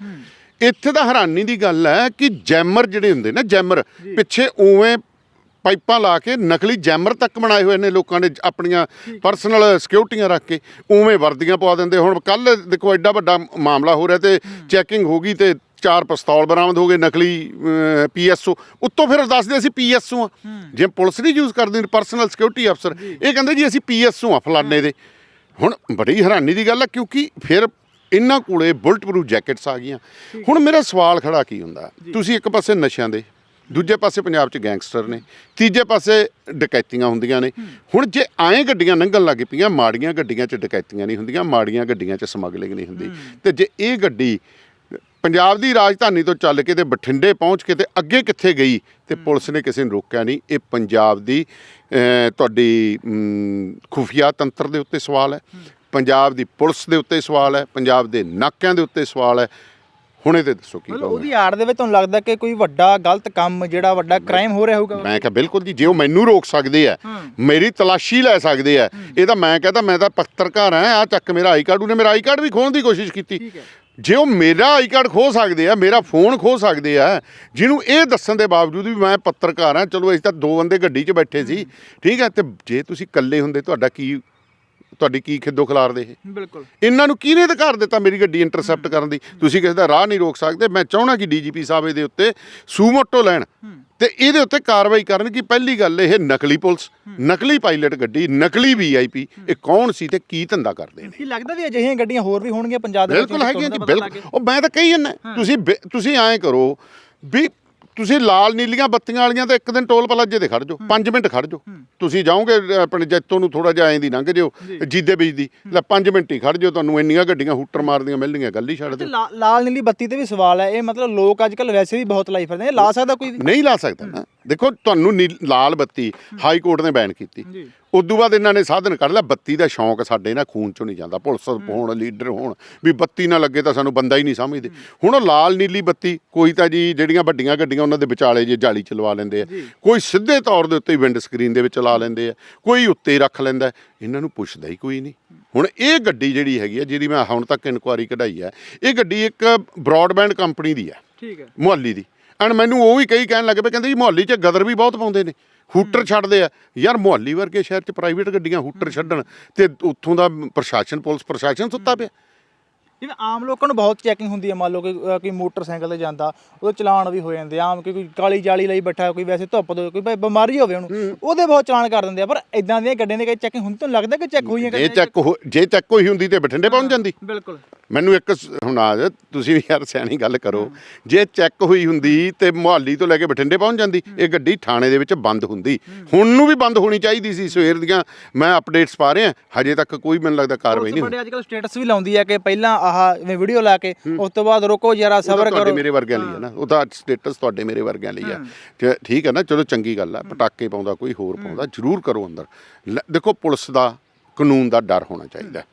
ਇੱਥੇ ਤਾਂ ਹੈਰਾਨੀ ਦੀ ਗੱਲ ਹੈ ਕਿ ਜੈਮਰ ਜਿਹੜੇ ਹੁੰਦੇ ਨਾ ਜੈਮਰ ਪਿੱਛੇ ਉਵੇਂ ਪਾਈਪਾਂ ਲਾ ਕੇ ਨਕਲੀ ਜੈਮਰ ਤੱਕ ਬਣਾਏ ਹੋਏ ਨੇ ਲੋਕਾਂ ਨੇ ਆਪਣੀਆਂ ਪਰਸਨਲ ਸਿਕਿਉਰਟੀਆਂ ਰੱਖ ਕੇ ਉਵੇਂ ਵਰਦੀਆਂ ਪਵਾ ਦਿੰਦੇ। ਹੁਣ ਕੱਲ ਦੇਖੋ ਐਡਾ ਵੱਡਾ ਮਾਮਲਾ ਹੋ ਰਿਹਾ ਤੇ ਚੈਕਿੰਗ ਹੋ ਗਈ ਤੇ ਚਾਰ ਪਿਸਤੌਲ ਬਰਾਮਦ ਹੋ ਗਏ ਨਕਲੀ ਪੀਐਸਓ ਉੱਤੋਂ ਫਿਰ ਦੱਸਦੇ ਅਸੀਂ ਪੀਐਸਓ ਆ। ਜੇ ਪੁਲਿਸ ਨਹੀਂ ਯੂਜ਼ ਕਰਦੀ ਪਰਸਨਲ ਸਿਕਿਉਰਿਟੀ ਅਫਸਰ ਇਹ ਕਹਿੰਦੇ ਜੀ ਅਸੀਂ ਪੀਐਸਓ ਆ ਫਲਾਣੇ ਦੇ। ਹੁਣ ਬੜੀ ਹੈਰਾਨੀ ਦੀ ਗੱਲ ਹੈ ਕਿਉਂਕਿ ਫਿਰ ਇਹਨਾਂ ਕੋਲੇ ਬੁਲਟ ਪ੍ਰੂਫ ਜੈਕਟਸ ਆ ਗਈਆਂ। ਹੁਣ ਮੇਰਾ ਸਵਾਲ ਖੜਾ ਕੀ ਹੁੰਦਾ? ਤੁਸੀਂ ਇੱਕ ਪਾਸੇ ਨਸ਼ਿਆਂ ਦੇ ਦੂਜੇ ਪਾਸੇ ਪੰਜਾਬ 'ਚ ਗੈਂਗਸਟਰ ਨੇ ਤੀਜੇ ਪਾਸੇ ਡਕੈਤੀਆਂ ਹੁੰਦੀਆਂ ਨੇ। ਹੁਣ ਜੇ ਆਏ ਗੱਡੀਆਂ ਲੰਘਣ ਲੱਗ ਪਈਆਂ ਮਾੜੀਆਂ ਗੱਡੀਆਂ 'ਚ ਡਕੈਤੀਆਂ ਨਹੀਂ ਹੁੰਦੀਆਂ ਮਾੜੀਆਂ ਗੱਡੀਆਂ 'ਚ ਸਮਗਲਿੰਗ ਨਹੀਂ ਹੁੰਦੀ। ਤੇ ਜੇ ਇਹ ਗੱਡੀ ਪੰਜਾਬ ਦੀ ਰਾਜਧਾਨੀ ਤੋਂ ਚੱਲ ਕੇ ਤੇ ਬਠਿੰਡੇ ਪਹੁੰਚ ਕੇ ਤੇ ਅੱਗੇ ਕਿੱਥੇ ਗਈ ਤੇ ਪੁਲਿਸ ਨੇ ਕਿਸੇ ਨੂੰ ਰੋਕਿਆ ਨਹੀਂ ਇਹ ਪੰਜਾਬ ਦੀ ਤੁਹਾਡੀ ਖੁਫੀਆ ਤੰਤਰ ਦੇ ਉੱਤੇ ਸਵਾਲ ਹੈ। ਪੰਜਾਬ ਦੀ ਪੁਲਿਸ ਦੇ ਉੱਤੇ ਸਵਾਲ ਹੈ ਪੰਜਾਬ ਦੇ ਨਾਕਿਆਂ ਦੇ ਉੱਤੇ ਸਵਾਲ ਹੈ। ਹੁਣ ਇਹਦੇ ਦੱਸੋ ਕੀ ਮਤਲਬ ਕਹੋਗੇ ਉਹਦੀ ਆੜ ਦੇ ਵਿੱਚ ਤੁਹਾਨੂੰ ਲੱਗਦਾ ਕਿ ਕੋਈ ਵੱਡਾ ਗਲਤ ਕੰਮ ਜਿਹੜਾ ਵੱਡਾ ਕ੍ਰਾਈਮ ਹੋ ਰਿਹਾ ਹੋਊਗਾ? ਮੈਂ ਕਿਹਾ ਬਿਲਕੁਲ ਜੀ ਜੇ ਉਹ ਮੈਨੂੰ ਰੋਕ ਸਕਦੇ ਆ ਮੇਰੀ ਤਲਾਸ਼ੀ ਲੈ ਸਕਦੇ ਆ ਇਹ ਤਾਂ ਮੈਂ ਕਹਤਾ ਮੈਂ ਤਾਂ ਪੱਤਰਕਾਰ ਆ ਆ ਚੱਕ ਮੇਰਾ ਆਈ ਕਾਰਡ ਉਹਨੇ ਮੇਰਾ ਆਈ ਕਾਰਡ ਵੀ ਖੋਹਣ ਦੀ ਕੋਸ਼ਿਸ਼ ਕੀਤੀ। ਠੀਕ ਹੈ। ਜੇ ਉਹ ਮੇਰਾ ਆਈ ਕਾਰਡ ਖੋ ਸਕਦੇ ਆ ਮੇਰਾ ਫੋਨ ਖੋ ਸਕਦੇ ਆ ਜਿਹਨੂੰ ਇਹ ਦੱਸਣ ਦੇ ਬਾਵਜੂਦ ਵੀ ਮੈਂ ਪੱਤਰਕਾਰ ਆ ਚਲੋ ਅਸੀਂ ਤਾਂ ਦੋ ਬੰਦੇ ਗੱਡੀ 'ਚ ਬੈਠੇ ਸੀ ਠੀਕ ਹੈ ਤੇ ਜੇ ਤੁਸੀਂ ਇਕੱਲੇ ਹੁੰਦੇ ਤੁਹਾਡਾ ਕੀ ਤੁਹਾਡੀ ਕੀ ਖਿੱਦੋ ਖਿਲਾਰਦੇ ਇਹ? ਬਿਲਕੁਲ। ਇਹਨਾਂ ਨੂੰ ਕਿਹਨੇ ਅਧਿਕਾਰ ਦਿੱਤਾ ਮੇਰੀ ਗੱਡੀ ਇੰਟਰਸੈਪਟ ਕਰਨ ਦੀ? ਤੁਸੀਂ ਕਿਸੇ ਦਾ ਰਾਹ ਨਹੀਂ ਰੋਕ ਸਕਦੇ। ਮੈਂ ਚਾਹਣਾ ਕਿ ਡੀਜੀਪੀ ਸਾਹਿਬ ਇਹਦੇ ਉੱਤੇ ਸੂਮੋਟੋ ਲੈਣ ਤੇ ਇਹਦੇ ਉੱਤੇ ਕਾਰਵਾਈ ਕਰਨ ਕਿ ਪਹਿਲੀ ਗੱਲ ਇਹ ਨਕਲੀ ਪੁਲਿਸ ਨਕਲੀ ਪਾਇਲਟ ਗੱਡੀ ਨਕਲੀ ਵੀਆਈਪੀ ਇਹ ਕੌਣ ਸੀ ਤੇ ਕੀ ਧੰਦਾ ਕਰਦੇ ਨੇ? ਕੀ ਲੱਗਦਾ ਵੀ ਅਜਿਹੀਆਂ ਗੱਡੀਆਂ ਹੋਰ ਵੀ ਹੋਣਗੀਆਂ ਪੰਜਾਬ ਦੇ ਵਿੱਚ ਬਿਲਕੁਲ ਹੈਗੀਆਂ ਜੀ ਬਿਲਕੁਲ। ਉਹ ਮੈਂ ਤਾਂ ਕਹੀ ਜਾਂਦਾ ਤੁਸੀਂ ਤੁਸੀਂ ਐਂ ਕਰੋ ਵੀ ਤੁਸੀਂ ਲਾਲ ਨੀਲੀਆਂ ਬੱਤੀਆਂ ਵਾਲੀਆਂ ਤਾਂ ਇੱਕ ਦਿਨ ਟੋਲ ਪਲਾਜੇ ਤੇ ਖੜ ਜਾਓ 5 ਮਿੰਟ ਖੜ ਜਾਓ। ਤੁਸੀਂ ਜਾਓਗੇ ਆਪਣੇ ਜੈਤੋਂ ਨੂੰ ਥੋੜਾ ਜਿਹਾ ਐਂ ਦੀ ਲੰਘ ਜਿਓ ਜੀਦੇ ਵਿੱਚ ਦੀ ਲੈ 5 ਮਿੰਟ ਹੀ ਖੜ ਜਾਓ ਤੁਹਾਨੂੰ ਇੰਨੀਆਂ ਗੱਡੀਆਂ ਹੂਟਰ ਮਾਰਦੀਆਂ ਮਿਲਣਗੀਆਂ ਗੱਲ ਹੀ ਛੱਡ ਦਿਓ। ਲਾਲ ਨੀਲੀ ਬੱਤੀ ਤੇ ਵੀ ਸਵਾਲ ਹੈ। ਇਹ ਮਤਲਬ ਲੋਕ ਅੱਜ ਕੱਲ ਵੈਸੇ ਵੀ ਬਹੁਤ ਲਾਈ ਫਿਰਦੇ ਨੇ। ਲਾ ਸਕਦਾ ਕੋਈ ਵੀ? ਨਹੀਂ ਲਾ ਸਕਦਾ ਨਾ। ਦੇਖੋ ਤੁਹਾਨੂੰ ਨੀ- ਲਾਲ ਬੱਤੀ ਹਾਈ ਕੋਰਟ ਨੇ ਬੈਨ ਕੀਤੀ। ਜੀ। ਉਦੋਂ ਬਾਅਦ ਇਹਨਾਂ ਨੇ ਸਾਧਨ ਕੱਢ ਲਿਆ। ਬੱਤੀ ਦਾ ਸ਼ੌਂਕ ਸਾਡੇ ਨਾ ਖੂਨ ਚੋਂ ਨਹੀਂ ਜਾਂਦਾ। ਪੁਲਿਸ ਹੋਣ ਲੀਡਰ ਹੋਣ ਵੀ ਬੱਤੀ ਨਾ ਲੱਗੇ ਤਾਂ ਸਾਨੂੰ ਬੰਦਾ ਹੀ ਨਹੀਂ ਸਮਝਦੇ। ਹੁਣ ਉਹ ਲਾਲ ਨੀਲੀ ਬੱਤੀ ਕੋਈ ਤਾਂ ਜੀ ਜਿਹੜੀਆਂ ਵੱਡੀਆਂ ਗੱਡੀਆਂ ਉਹਨਾਂ ਦੇ ਵਿਚਾਲੇ ਜੇ ਜਾਲੀ ਚਲਵਾ ਲੈਂਦੇ ਆ। ਕੋਈ ਸਿੱਧੇ ਤੌਰ ਦੇ ਉੱਤੇ ਵਿੰਡ ਸਕਰੀਨ ਦੇ ਵਿੱਚ ਲਾ ਲੈਂਦੇ ਆ। ਕੋਈ ਉੱਤੇ ਰੱਖ ਲੈਂਦਾ। ਇਹਨਾਂ ਨੂੰ ਪੁੱਛਦਾ ਹੀ ਕੋਈ ਨਹੀਂ। ਹੁਣ ਇਹ ਗੱਡੀ ਜਿਹੜੀ ਹੈਗੀ ਆ ਜਿਹਦੀ ਮੈਂ ਹੁਣ ਤੱਕ ਇਨਕੁਆਰੀ ਕਢਾਈ ਹੈ ਇਹ ਗੱਡੀ ਇੱਕ ਬ੍ਰੌਡਬੈਂਡ ਕੰਪਨੀ ਦੀ ਹੈ ਠੀਕ ਹੈ ਮੁਹੱਲੀ ਦੀ। ਐਂਡ ਮੈਨੂੰ ਉਹ ਵੀ ਕਈ ਕਹਿਣ ਲੱਗੇ ਪਏ ਕਹਿੰਦੇ ਜੀ ਮੁਹੱਲੀ 'ਚ ਗਦਰ ਵੀ ਬਹੁਤ ਪਾਉਂਦੇ ਨੇ ਹੂਟਰ ਛੱਡਦੇ ਆ। ਯਾਰ ਮੁਹੱਲੀ ਵਰਗੇ ਸ਼ਹਿਰ 'ਚ ਪ੍ਰਾਈਵੇਟ ਗੱਡੀਆਂ ਹੂਟਰ ਛੱਡਣ ਤੇ ਉੱਥੋਂ ਦਾ ਪ੍ਰਸ਼ਾਸਨ ਪੁਲਿਸ ਪ੍ਰਸ਼ਾਸਨ ਸੁੱਤਾ ਪਿਆ। ਜਿਵੇਂ ਆਮ ਲੋਕਾਂ ਨੂੰ ਬਹੁਤ ਚੈਕਿੰਗ ਹੁੰਦੀ ਹੈ ਮੰਨ ਲਓ ਕਿ ਅ, ਕੋਈ ਮੋਟਰਸਾਈਕਲ ਤੇ ਜਾਂਦਾ ਉਹਦੇ ਚਲਾਨ ਵੀ ਹੋ ਜਾਂਦੇ ਆ। ਆਮ ਕਿ ਕੋਈ ਕਾਲੀ ਜਾਲੀ ਲਈ ਬੈਠਾ ਕੋਈ ਵੈਸੇ ਧੁੱਪ ਦੇ ਕੋਈ ਭਾਈ ਬਿਮਾਰੀ ਹੋਵੇ ਉਹਨੂੰ ਉਹਦੇ ਬਹੁਤ ਚਲਾਨ ਕਰ ਦਿੰਦੇ ਆ ਪਰ ਇਦਾਂ ਦੀਆਂ ਗੱਡੀਆਂ ਦੀ ਕਈ ਚੈਕਿੰਗ ਹੁੰਦੀ ਤੁਹਾਨੂੰ ਲੱਗਦਾ ਕਿ ਚੈੱਕ ਹੋਈਆਂ ਜੇ ਚੈੱਕ ਹੋ- ਜੇ ਚੈੱਕ ਹੋਈ ਹੁੰਦੀ ਤੇ ਬਠਿੰਡੇ ਪਹੁੰਚ ਜਾਂਦੀ। ਬਿਲਕੁਲ। ਮੈਨੂੰ ਇੱਕ ਸ- ਹੁਣ ਆ ਜਾ, ਤੁਸੀਂ ਵੀ ਯਾਰ ਸਿਆਣੀ ਗੱਲ ਕਰੋ। ਜੇ ਚੈੱਕ ਹੋਈ ਹੁੰਦੀ ਤੇ ਮੁਹੱਲੀ ਤੋਂ ਲੈ ਕੇ ਬਠਿੰਡੇ ਪਹੁੰਚ ਜਾਂਦੀ ਇਹ ਗੱਡੀ ਥਾਣੇ ਦੇ ਵਿੱਚ ਬੰਦ ਹੁੰਦੀ। ਹੁਣ ਨੂੰ ਵੀ ਬੰਦ ਹੋਣੀ ਚਾਹੀਦੀ ਸੀ ਸਵੇਰ ਦੀਆਂ ਮੈਂ ਅਪਡੇਟਸ ਪਾ ਰਿਹਾ ਹਜੇ ਤੱਕ ਕੋਈ ਮੈਨੂੰ ਲੱਗਦਾ ਕਾਰਵਾਈ ਨਹੀਂ ਹੋਈ। ਬੜੇ ਅੱਜ ਕੱਲ ਸਟੇਟਸ ਵੀ ਲਾਉਂਦੀ ਹੈ ਕਿ ਪਹਿਲਾਂ ਆਹ ਜਿਵੇਂ ਵੀਡੀਓ ਲਾ ਕੇ ਉਸ ਤੋਂ ਬਾਅਦ ਰੁਕੋ ਜਰਾ ਸਬਰ ਤੁਹਾਡੇ ਕਰੋ। ਮੇਰੇ ਵਰਗਿਆਂ ਲਈ ਹੈ ਨਾ। ਉਹ ਤਾਂ ਸਟੇਟਸ ਤੁਹਾਡੇ ਮੇਰੇ ਵਰਗਿਆਂ ਲਈ ਆ ਠੀਕ ਹੈ ਨਾ ਚਲੋ ਚੰਗੀ ਗੱਲ ਆ ਪਟਾਕੇ ਪਾਉਂਦਾ ਕੋਈ ਹੋਰ ਪਾਉਂਦਾ ਜ਼ਰੂਰ ਕਰੋ ਅੰਦਰ। ਦੇਖੋ ਪੁਲਿਸ ਦਾ ਕਾਨੂੰਨ ਦਾ ਡਰ ਹੋਣਾ ਚਾਹੀਦਾ। ਹੈ।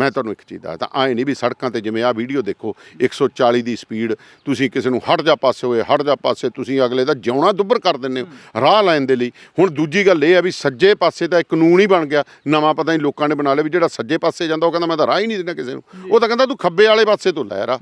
ਮੈਂ ਤੁਹਾਨੂੰ ਇੱਕ ਚੀਜ਼ ਦੱਸਦਾ ਆਏ ਨਹੀਂ ਵੀ ਸੜਕਾਂ ਤੇ ਜਿਵੇਂ ਆ ਵੀਡੀਓ ਦੇਖੋ 140 ਦੀ ਸਪੀਡ ਤੁਸੀਂ ਕਿਸੇ ਨੂੰ ਹਟ ਜਾ ਪਾਸੇ ਹੋਏ ਹਟ ਜਾ ਪਾਸੇ ਤੁਸੀਂ ਅਗਲੇ ਦਾ ਜਿਉਣਾ ਦੁੱਬਰ ਕਰ ਦਿੰਦੇ ਹੋ ਰਾਹ ਲੈਣ ਦੇ ਲਈ। ਹੁਣ ਦੂਜੀ ਗੱਲ ਇਹ ਆ ਵੀ ਸੱਜੇ ਪਾਸੇ ਦਾ ਇੱਕ ਕਾਨੂੰਨ ਹੀ ਬਣ ਗਿਆ ਨਵਾਂ ਪਤਾ ਨਹੀਂ ਲੋਕਾਂ ਨੇ ਬਣਾ ਲਿਆ ਵੀ ਜਿਹੜਾ ਸੱਜੇ ਪਾਸੇ ਜਾਂਦਾ ਉਹ ਕਹਿੰਦਾ ਮੈਂ ਤਾਂ ਰਾਹ ਹੀ ਨਹੀਂ ਦੇਣਾ ਕਿਸੇ ਨੂੰ। ਉਹ ਤਾਂ ਕਹਿੰਦਾ ਤੂੰ ਖੱਬੇ ਵਾਲੇ ਪਾਸੇ ਤੋਂ ਲੈ ਰਾਹ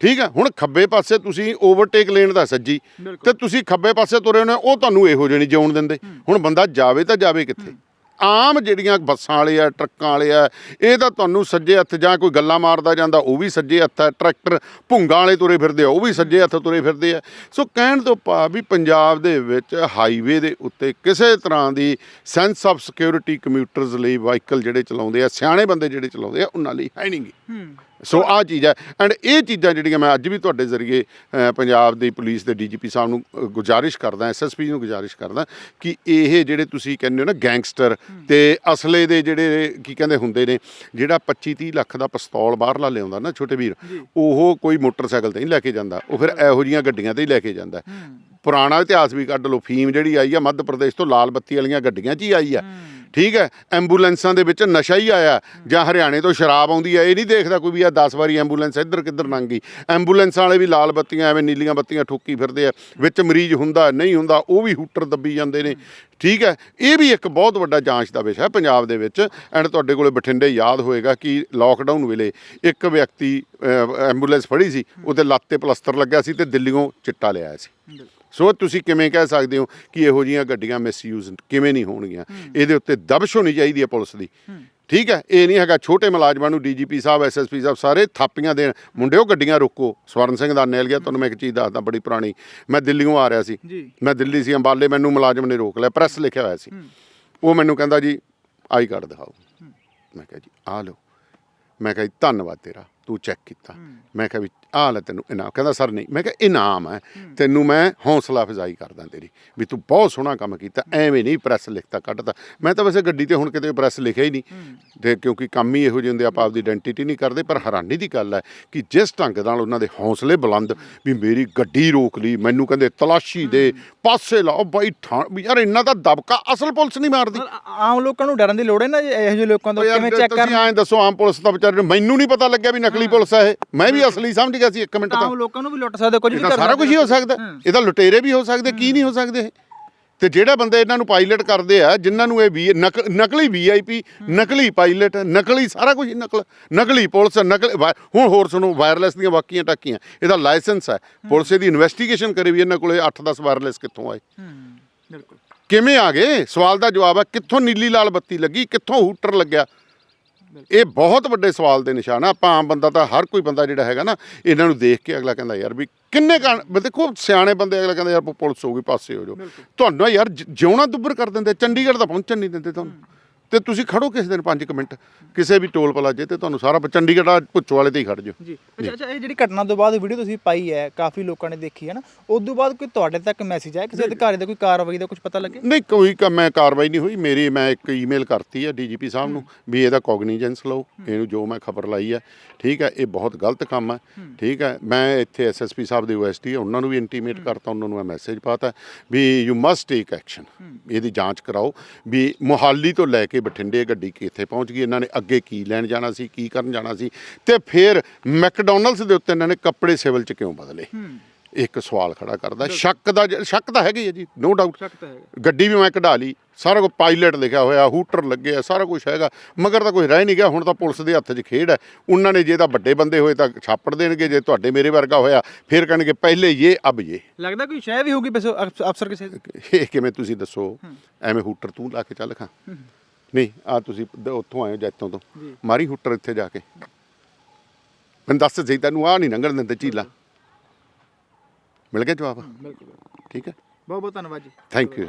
ਠੀਕ ਹੈ ਹੁਣ ਖੱਬੇ ਪਾਸੇ ਤੁਸੀਂ ਓਵਰਟੇਕ ਲੇਨ ਦਾ ਸੱਜੀ। ਤੇ ਤੁਸੀਂ ਖੱਬੇ ਪਾਸੇ ਤੁਰੇ ਹੋਣੇ ਉਹ ਤੁਹਾਨੂੰ ਇਹੋ ਜਿਹੇ ਨਹੀਂ ਜਿਉਣ ਦਿੰਦੇ। ਹੁਣ ਬੰਦਾ ਜਾਵੇ ਤਾਂ ਜਾਵੇ ਕਿੱਥੇ? ਆਮ ਜਿਹੜੀਆਂ ਬੱਸਾਂ ਵਾਲੇ ਆ, ਟਰੱਕਾਂ ਵਾਲੇ ਆ, ਇਹ ਤਾਂ ਤੁਹਾਨੂੰ ਸੱਜੇ ਹੱਥ ਜਾਂ ਕੋਈ ਗੱਲਾਂ ਮਾਰਦਾ ਜਾਂਦਾ, ਉਹ ਵੀ ਸੱਜੇ ਹੱਥ ਹੈ ਟਰੈਕਟਰ ਭੁੰਗਾਂ ਵਾਲੇ ਤੁਰੇ ਫਿਰਦੇ ਆ, ਉਹ ਵੀ ਸੱਜੇ ਹੱਥ ਤੁਰੇ ਫਿਰਦੇ ਆ। ਸੋ ਕਹਿਣ ਤੋਂ ਭਾਵ ਵੀ ਪੰਜਾਬ ਦੇ ਵਿੱਚ ਹਾਈਵੇ ਦੇ ਉੱਤੇ ਕਿਸੇ ਤਰ੍ਹਾਂ ਦੀ ਸੈਂਸ ਆਫ ਸਿਕਿਉਰਿਟੀ ਕਮਿਊਟਰਸ ਲਈ ਵਾਹੀਕਲ ਜਿਹੜੇ ਚਲਾਉਂਦੇ ਆ, ਸਿਆਣੇ ਬੰਦੇ ਜਿਹੜੇ ਚਲਾਉਂਦੇ ਆ, ਉਹਨਾਂ ਲਈ ਹੈ ਨਹੀਂਗੀ ਸੋ ਆ ਚੀਜ਼ ਹੈ। ਐਂਡ ਇਹ ਚੀਜ਼ਾਂ ਜਿਹੜੀਆਂ ਮੈਂ ਅੱਜ ਵੀ ਤੁਹਾਡੇ ਜ਼ਰੀਏ ਅ, ਪੰਜਾਬ ਦੀ ਪੁਲਿਸ ਦੇ ਡੀਜੀਪੀ ਸਾਹਿਬ ਨੂੰ ਅ, ਗੁਜ਼ਾਰਿਸ਼ ਕਰਦਾ ਐਸਐਸਪੀ ਨੂੰ ਗੁਜ਼ਾਰਿਸ਼ ਕਰਦਾ ਕਿ ਇਹ ਜਿਹੜੇ ਤੁਸੀਂ ਕਹਿੰਦੇ ਹੋ ਨਾ ਗੈਂਗਸਟਰ ਤੇ ਅਸਲੇ ਦੇ ਜਿਹੜੇ ਕੀ ਕਹਿੰਦੇ ਹੁੰਦੇ ਨੇ ਜਿਹੜਾ 25 30 ਲੱਖ ਦਾ ਪਿਸਤੌਲ ਬਾਹਰਲਾ ਲਿਆਉਂਦਾ ਨਾ ਛੋਟੇ ਵੀਰ ਉਹ ਕੋਈ ਮੋਟਰਸਾਈਕਲ ਤੇ ਨਹੀਂ ਲੈ ਕੇ ਜਾਂਦਾ। ਉਹ ਫਿਰ ਇਹੋ ਜੀਆਂ ਗੱਡੀਆਂ ਤੇ ਹੀ ਲੈ ਕੇ ਜਾਂਦਾ। ਪੁਰਾਣਾ ਇਤਿਹਾਸ ਵੀ ਕੱਢ ਲਓ ਫੀਮ ਜਿਹੜੀ ਆਈ ਆ ਮੱਧ ਪ੍ਰਦੇਸ਼ ਤੋਂ ਲਾਲ ਬੱਤੀ ਵਾਲੀਆਂ ਗੱਡੀਆਂ 'ਚ ਹੀ ਆਈ ਆ। ਠੀਕ ਹੈ ਐਂਬੂਲੈਂਸਾਂ ਦੇ ਵਿੱਚ ਨਸ਼ਾ ਹੀ ਆਇਆ। ਜਾਂ ਹਰਿਆਣੇ ਤੋਂ ਸ਼ਰਾਬ ਆਉਂਦੀ ਹੈ ਇਹ ਨਹੀਂ ਦੇਖਦਾ ਕੋਈ ਵੀ ਆ 10 ਵਾਰੀ ਐਂਬੂਲੈਂਸ ਇੱਧਰ ਕਿੱਧਰ ਲੰਘ ਗਈ। ਐਂਬੂਲੈਂਸਾਂ ਵਾਲੇ ਵੀ ਲਾਲ ਬੱਤੀਆਂ ਐਵੇਂ ਨੀਲੀਆਂ ਬੱਤੀਆਂ ਠੋਕੀ ਫਿਰਦੇ ਆ ਵਿੱਚ ਮਰੀਜ਼ ਹੁੰਦਾ ਨਹੀਂ ਹੁੰਦਾ ਉਹ ਵੀ ਹੂਟਰ ਦੱਬੀ ਜਾਂਦੇ ਨੇ। ਠੀਕ ਹੈ ਇਹ ਵੀ ਇੱਕ ਬਹੁਤ ਵੱਡਾ ਜਾਂਚ ਦਾ ਵਿਸ਼ਾ ਹੈ ਪੰਜਾਬ ਦੇ ਵਿੱਚ। ਐਂਡ ਤੁਹਾਡੇ ਕੋਲੇ ਬਠਿੰਡੇ ਯਾਦ ਹੋਏਗਾ ਕਿ ਲੋਕਡਾਊਨ ਵੇਲੇ ਇੱਕ ਵਿਅਕਤੀ ਐਂਬੂਲੈਂਸ ਫੜੀ ਸੀ ਉਹਦੇ ਲੱਤ ਤੇ ਪਲਸਤਰ ਲੱਗਿਆ ਸੀ ਤੇ ਦਿੱਲੀੋਂ ਚਿੱਟਾ ਲਿਆਇਆ ਸੀ। ਸੋ ਤੁਸੀਂ ਕਿਵੇਂ ਕਹਿ ਸਕਦੇ ਹੋ ਕਿ ਇਹੋ ਜੀਆਂ ਗੱਡੀਆਂ ਮਿਸਯੂਜ਼ ਕਿਵੇਂ ਨਹੀਂ ਹੋਣਗੀਆਂ? ਇਹਦੇ ਉੱਤੇ ਦਬਸ਼ ਹੋਣੀ ਚਾਹੀਦੀ ਹੈ ਪੁਲਿਸ ਦੀ। ਠੀਕ ਹੈ? ਇਹ ਨਹੀਂ ਹੈਗਾ ਛੋਟੇ ਮੁਲਾਜ਼ਮਾਂ ਨੂੰ ਡੀਜੀਪੀ ਸਾਹਿਬ ਐਸਐਸਪੀ ਸਾਹਿਬ ਸਾਰੇ ਥਾਪੀਆਂ ਦੇਣ। ਮੁੰਡਿਓ ਗੱਡੀਆਂ ਰੋਕੋ। ਸਵਰਨ ਸਿੰਘ ਦਾ ਨੇਲ ਗਿਆ ਤੁਹਾਨੂੰ ਮੈਂ ਇੱਕ ਚੀਜ਼ ਦੱਸਦਾ ਬੜੀ ਪੁਰਾਣੀ। ਮੈਂ ਦਿੱਲੀੋਂ ਆ ਰਿਹਾ ਸੀ। ਮੈਂ ਦਿੱਲੀ ਸੀ ਅੰਬਾਲੇ ਮੈਨੂੰ ਮੁਲਾਜ਼ਮ ਨੇ ਰੋਕ ਲਿਆ ਪ੍ਰੈਸ ਲਿਖਿਆ ਹੋਇਆ ਸੀ। ਉਹ ਮੈਨੂੰ ਕਹਿੰਦਾ ਜੀ ਆਈ ਕਾਰਡ ਦਿਖਾਓ। ਮੈਂ ਕਿਹਾ ਜੀ ਆ ਲਓ। ਮੈਂ ਕਿਹਾ ਜੀ ਧੰਨਵਾਦ ਤੇਰਾ। ਤੂੰ ਚੈੱਕ ਕੀਤਾ। ਮੈਂ ਕਿਹਾ ਵੀ ਆ ਲੈ ਤੈਨੂੰ ਇਨਾਮ ਕਹਿੰਦਾ ਸਰ ਨਹੀਂ। ਮੈਂ ਕਿਹਾ ਇਨਾਮ ਹੈ। ਤੈਨੂੰ ਮੈਂ ਹੌਸਲਾ ਅਫਜ਼ਾਈ ਕਰਦਾ ਤੇਰੀ ਵੀ ਤੂੰ ਬਹੁਤ ਸੋਹਣਾ ਕੰਮ ਕੀਤਾ ਐਵੇਂ ਨਹੀਂ ਪ੍ਰੈਸ ਲਿਖਤਾ ਕੱਢਤਾ। ਮੈਂ ਤਾਂ ਵੈਸੇ ਗੱਡੀ ਤੇ ਹੁਣ ਕਿਤੇ ਪ੍ਰੈਸ ਲਿਖਿਆ ਹੀ ਨਹੀਂ। ਤੇ ਕਿਉਂਕਿ ਕੰਮ ਹੀ ਇਹੋ ਜਿਹੇ ਹੁੰਦੇ ਆਪਾਂ ਆਪਦੀ ਆਇਡੈਂਟੀਟੀ ਨਹੀਂ ਕਰਦੇ ਪਰ ਹੈਰਾਨੀ ਦੀ ਗੱਲ ਹੈ ਕਿ ਜਿਸ ਢੰਗ ਨਾਲ ਉਹਨਾਂ ਦੇ ਹੌਸਲੇ ਬੁਲੰਦ ਵੀ ਮੇਰੀ ਗੱਡੀ ਰੋਕ ਲਈ ਮੈਨੂੰ ਕਹਿੰਦੇ ਤਲਾਸ਼ੀ ਦੇ ਪਾਸੇ ਲਾਓ ਬਾਈ ਠਾਣ ਵੀ ਯਾਰ ਇੰਨਾ ਤਾਂ ਦਬਕਾ ਅਸਲ ਪੁਲਿਸ ਨਹੀਂ ਮਾਰਦੀ। ਆਮ ਲੋਕਾਂ ਨੂੰ ਡਰਨ ਦੀ ਲੋੜ ਹੈ ਨਾ ਇਹੋ ਜਿਹੇ ਲੋਕਾਂ ਤੋਂ ਕਿਵੇਂ ਚੈੱਕ ਤੁਸੀਂ ਕਰਨ? ਐਂ ਦੱਸੋ ਆਮ ਪੁਲਿਸ ਦਾ ਵਿਚਾਰੇ ਮੈਨੂੰ ਨਹੀਂ ਪਤਾ ਲੱਗਿਆ ਵੀ ਨਕਲੀ ਪੁਲਿਸ ਹੈ ਇਹ। ਮੈਂ ਵੀ ਅਸਲੀ ਸਮਝ ਗਿਆ ਸੀ 1 ਮਿੰਟ ਆਮ ਤਾਂ। ਲੋਕਾਂ ਨੂੰ ਵੀ ਲੁੱਟ ਸਕਦੇ ਕੁਝ ਇਹ ਵੀ ਤਾਂ ਕਰ ਸਾਰਾ ਕੁਝ ਹੀ ਹੋ ਸਕਦਾ। ਇਹ ਤਾਂ ਲੁਟੇਰੇ ਵੀ ਹੋ ਸਕਦੇ ਕੀ ਨਹੀਂ ਹੋ ਸਕਦੇ ਇਹ? ਤੇ ਜਿਹੜੇ ਬੰਦੇ ਇਹਨਾਂ ਨੂੰ ਪਾਇਲਟ ਕਰਦੇ ਆ ਜਿਨ੍ਹਾਂ ਨੂੰ ਇਹ ਵੀ ਨਕ- ਨਕਲੀ ਵੀਆਈਪੀ ਨਕਲੀ ਪਾਇਲਟ ਨਕਲੀ ਸਾਰਾ ਕੁਝ ਨਕਲ ਨਕਲੀ ਪੁਲਿਸ ਨਕਲ ਵਾ- ਹੁਣ ਹੋਰ ਸੁਣੋ ਵਾਇਰਲੈਸ ਦੀਆਂ ਵਾਕੀਆਂ ਟਾਕੀਆਂ ਇਹਦਾ ਲਾਇਸੈਂਸ ਹੈ। ਪੁਲਿਸ ਇਹਦੀ ਇਨਵੈਸਟੀਗੇਸ਼ਨ ਕਰੇ ਵੀ ਇਹਨਾਂ ਕੋਲੇ 8-10 ਵਾਇਰਲੈਸ ਕਿੱਥੋਂ ਆਏ। ਬਿਲਕੁਲ। ਕਿਵੇਂ ਆ ਗਏ? ਸਵਾਲ ਦਾ ਜਵਾਬ ਹੈ ਕਿੱਥੋਂ ਨੀਲੀ ਲਾਲ ਬੱਤੀ ਲੱਗੀ ਕਿੱਥੋਂ ਹੂਟਰ ਲੱਗਿਆ? ਇਹ ਬਹੁਤ ਵੱਡੇ ਸਵਾਲ ਦੇ ਨਿਸ਼ਾਨ ਆ। ਆਪਾਂ ਆਮ ਬੰਦਾ ਤਾਂ ਹਰ ਕੋਈ ਬੰਦਾ ਜਿਹੜਾ ਹੈਗਾ ਨਾ ਇਹਨਾਂ ਨੂੰ ਦੇਖ ਕੇ ਅਗਲਾ ਕਹਿੰਦਾ ਯਾਰ ਵੀ ਕਿੰਨੇ ਕਾਣ ਦੇਖੋ ਸਿਆਣੇ ਬੰਦੇ ਅਗਲਾ ਕਹਿੰਦਾ ਯਾਰ ਪੁਲਿਸ ਹੋਊਗੀ ਪਾਸੇ ਹੋ ਜਾਓ। ਤੁਹਾਨੂੰ ਯਾਰ ਜਿਉਣਾ ਦੁੱਬਰ ਕਰ ਦਿੰਦੇ ਚੰਡੀਗੜ੍ਹ ਤਾਂ ਪਹੁੰਚਣ ਨਹੀਂ ਦਿੰਦੇ ਤੁਹਾਨੂੰ। ਤੇ ਤੁਸੀਂ ਖੜੋ ਕਿਸੇ ਦਿਨ 5 ਮਿੰਟ ਕਿਸੇ ਵੀ ਟੋਲ ਪਲਾਜੇ ਤੇ ਤੁਹਾਨੂੰ ਸਾਰਾ ਚੰਡੀਗੜ੍ਹ ਆ ਭੁੱਚੋ ਵਾਲੇ ਤੇ ਹੀ ਖੜ ਜਾਓ। ਜੀ। ਅੱਛਾ ਅੱਛਾ ਇਹ ਜਿਹੜੀ ਘਟਨਾ ਤੋਂ ਬਾਅਦ ਵੀਡੀਓ ਤੁਸੀਂ ਪਾਈ ਹੈ ਕਾਫੀ ਲੋਕਾਂ ਨੇ ਦੇਖੀ ਹੈ ਨਾ ਉਸ ਤੋਂ ਬਾਅਦ ਕੋਈ ਤੁਹਾਡੇ ਤੱਕ ਮੈਸੇਜ ਆਇਆ? ਕਿਸੇ ਅਧਿਕਾਰੀ ਦਾ ਕੋਈ ਕਾਰਵਾਈ ਦਾ ਕੁਝ ਪਤਾ ਲੱਗੇ? ਨਹੀਂ ਕੋਈ ਮੈਂ ਕਾਰਵਾਈ ਨਹੀਂ ਹੋਈ। ਮੇਰੀ ਮੈਂ ਇੱਕ ਈਮੇਲ ਕਰਤੀ ਹੈ ਡੀਜੀਪੀ ਸਾਹਿਬ ਨੂੰ ਵੀ ਇਹਦਾ ਕੋਗਨੀਜੈਂਸ ਲਓ ਇਹਨੂੰ ਜੋ ਮੈਂ ਖਬਰ ਲਾਈ ਹੈ। ਠੀਕ ਹੈ ਇਹ ਬਹੁਤ ਗਲਤ ਕੰਮ ਹੈ। ਠੀਕ ਹੈ ਮੈਂ ਇੱਥੇ ਐਸਐਸਪੀ ਸਾਹਿਬ ਦੇ ਓਐਸਟੀ ਉਹਨਾਂ ਨੂੰ ਵੀ ਇੰਟੀਮੇਟ ਕਰਤਾ ਉਹਨਾਂ ਨੂੰ ਮੈਂ ਮੈਸੇਜ ਪਾਤਾ ਵੀ ਯੂ ਮਸਟ ਟੇਕ ਐਕਸ਼ਨ ਇਹਦੀ ਜਾਂਚ ਕਰਾਓ ਵੀ ਮੁਹਾਲੀ ਤੋਂ ਲੈ ਕੇ ਬਠਿੰਡੇ ਗੱਡੀ ਕਿੱਥੇ ਪਹੁੰਚ ਗਈ ਇਹਨਾਂ ਨੇ ਅੱਗੇ ਕੀ ਲੈਣ ਜਾਣਾ ਸੀ ਕੀ ਕਰਨ ਜਾਣਾ ਸੀ ਤੇ ਫਿਰ ਮੈਕਡੋਨਲਡਸ ਦੇ ਉੱਤੇ ਇਹਨਾਂ ਨੇ ਕੱਪੜੇ ਸਿਵਲ ਚ ਕਿਉਂ ਬਦਲੇ? ਇੱਕ ਸਵਾਲ ਖੜਾ ਕਰਦਾ ਸ਼ੱਕ ਦਾ ਸ਼ੱਕ ਤਾਂ ਹੈਗਾ ਹੀ ਹੈ ਜੀ ਨੋ ਡਾਊਟ ਸ਼ੱਕ ਤਾਂ ਹੈਗਾ। ਗੱਡੀ ਵੀ ਮੈਂ ਕਢਾ ਲਈ ਸਾਰਾ ਕੁਝ ਪਾਇਲਟ ਲਿਖਿਆ ਹੋਇਆ ਹੂਟਰ ਲੱਗੇ ਆ ਸਾਰਾ ਕੁਝ ਹੈਗਾ ਮਗਰ ਤਾਂ ਕੋਈ ਰਹਿ ਨਹੀਂ ਗਿਆ ਹੁਣ ਤਾਂ ਪੁਲਿਸ ਦੇ ਹੱਥ 'ਚ ਖੇਡ ਹੈ। ਉਹਨਾਂ ਨੇ ਜੇ ਤਾਂ ਵੱਡੇ ਬੰਦੇ ਹੋਏ ਤਾਂ ਛਾਪੜ ਦੇਣਗੇ ਜੇ ਤੁਹਾਡੇ ਮੇਰੇ ਵਰਗਾ ਹੋਇਆ ਫਿਰ ਕਹਿਣਗੇ ਪਹਿਲੇ ਇਹ ਅਬ ਇਹ ਲੱਗਦਾ ਕੋਈ ਸ਼ੈ ਵੀ ਹੋਊਗੀ ਬਸ ਅਫ- ਅਫਸਰ ਕਿਸੇ? ਇਹ ਕਿਵੇਂ ਤੁਸੀਂ ਦੱਸੋ? ਐਵੇਂ ਹੂਟਰ ਤੂੰ ਲਾ ਕੇ ਚੱਲ ਖਾਂ। ਨਹੀਂ ਆ ਤੁਸੀਂ ਦ- ਉੱਥੋਂ ਆਏ ਹੋ ਜੈਤੋਂ ਤੋਂ। ਜੀ। ਮਾਰੀ ਹੂਟਰ ਇੱਥੇ ਜਾ ਕੇ। ਮੈਨੂੰ ਦੱਸ ਸਹੀ ਤੈਨੂੰ ਆ ਨਹੀਂ ਲੰਘਣ ਦਿੰਦੇ ਝੀਲਾ। ਮਿਲ ਗਿਆ ਜਵਾਬ? ਬਿਲਕੁਲ। ਠੀਕ ਹੈ। ਬਹੁਤ ਬਹੁਤ ਧੰਨਵਾਦ ਜੀ। Thank you